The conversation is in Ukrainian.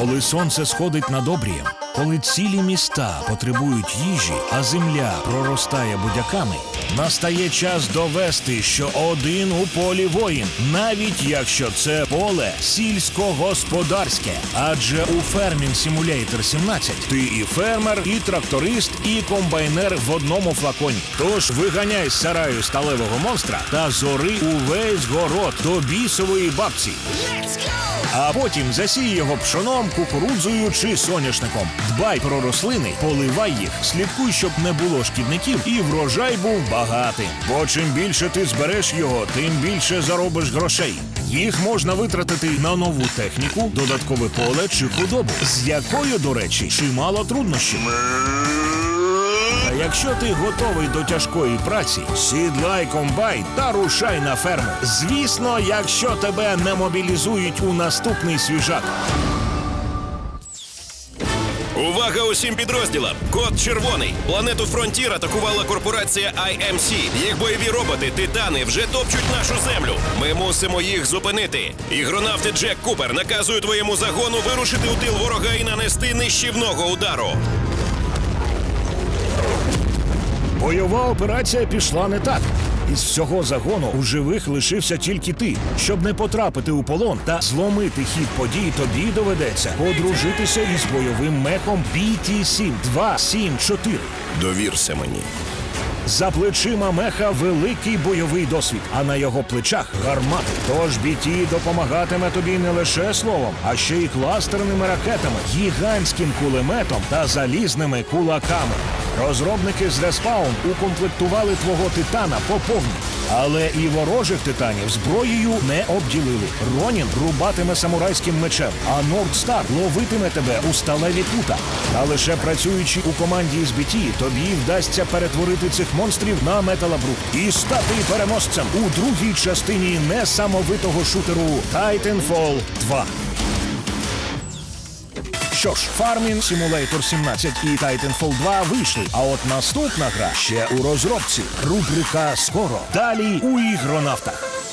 Коли сонце сходить над обрієм, коли цілі міста потребують їжі, а земля проростає будяками, настає час довести, що один у полі воїн, навіть якщо це поле сільськогосподарське. Адже у Farming Simulator 17 ти і фермер, і тракторист, і комбайнер в одному флаконі. Тож виганяй з сараю сталевого монстра та зори увесь город до бісової бабці. А потім засій його пшоном, кукурудзою чи соняшником. Дбай про рослини, поливай їх, слідкуй, щоб не було шкідників, і врожай був багатий. Бо чим більше ти збереш його, тим більше заробиш грошей. Їх можна витратити на нову техніку, додаткове поле чи худобу, з якою, до речі, чимало труднощів. А якщо ти готовий до тяжкої праці, сідлай комбайн та рушай на ферму. Звісно, якщо тебе не мобілізують у наступний свіжак. Увага усім підрозділам! Код червоний. Планету Фронтір атакувала корпорація IMC. Їх бойові роботи, титани, вже топчуть нашу землю. Ми мусимо їх зупинити. Ігронавти Джек Купер наказує твоєму загону вирушити у тил ворога і нанести нищівного удару. Бойова операція пішла не так. Із всього загону у живих лишився тільки ти. Щоб не потрапити у полон та зломити хід подій, тобі доведеться подружитися із бойовим мехом BT-7 274. Довірся мені. За плечима меха великий бойовий досвід, а на його плечах гармати. Тож BT допомагатиме тобі не лише словом, а ще й кластерними ракетами, гігантським кулеметом та залізними кулаками. Розробники з Respawn укомплектували твого титана по повній. Але і ворожих титанів зброєю не обділили. Ронін рубатиме самурайським мечем, а Нордстар ловитиме тебе у сталеві пута. Та лише працюючи у команді з BT, тобі вдасться перетворити цих монстрів на металабрук і стати переможцем у другій частині несамовитого шутеру Titanfall 2. Що ж, Farming Simulator 17 і Titanfall 2 вийшли. А от наступна гра ще у розробці. Рубрика скоро. Далі у ігронавтах.